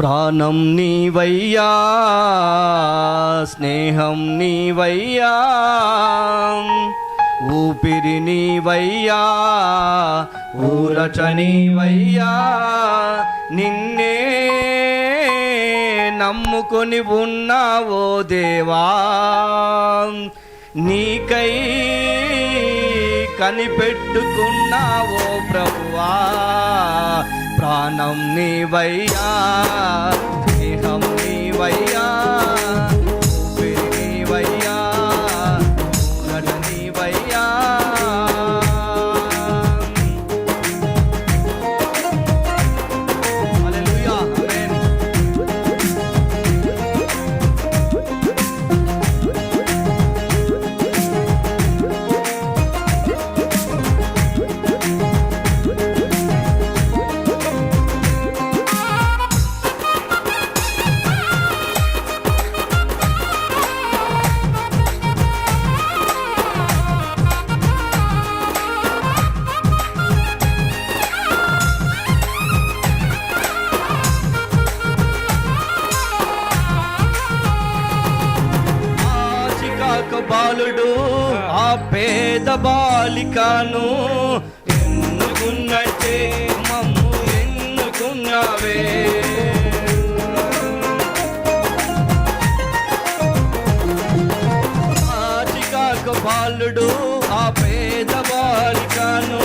ప్రాణం నీవయ్యా స్నేహం నీవయ్యా ఊపిరి నీవయ్యా ఊరచ నీవయ్యా నిన్నే నమ్ముకొని ఉన్నావో దేవా నీకై కనిపెట్టుకున్నావో ప్రభువా. ప్రాణం నీవయ్యా దేహం నీవయ్యా. బాలకు బాలుడు ఆ పేద బాలికను ఎన్నుకున్నట్టే మమ్ము ఎన్నుకున్నావే. బాలుడు ఆ పేద బాలికను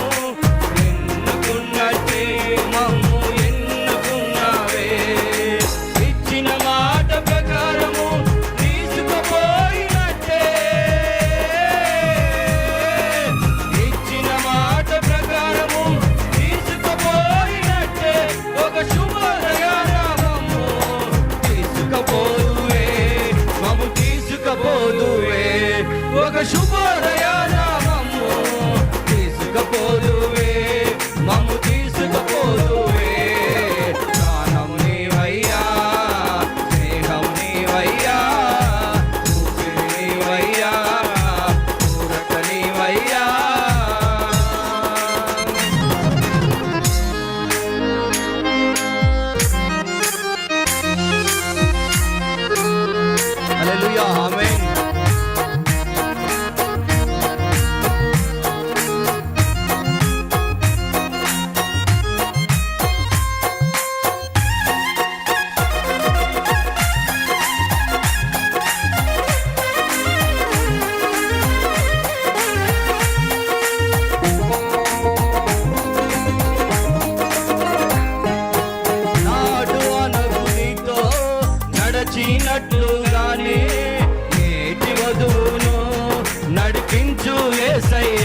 నడిపించు ఏసయ్య.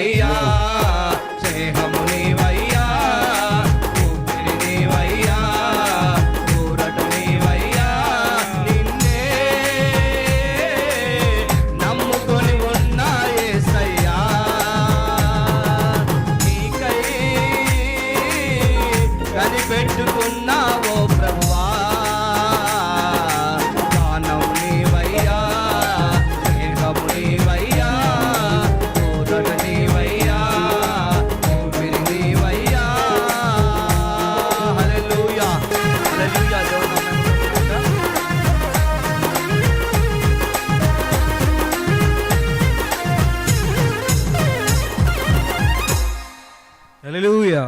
ஐயா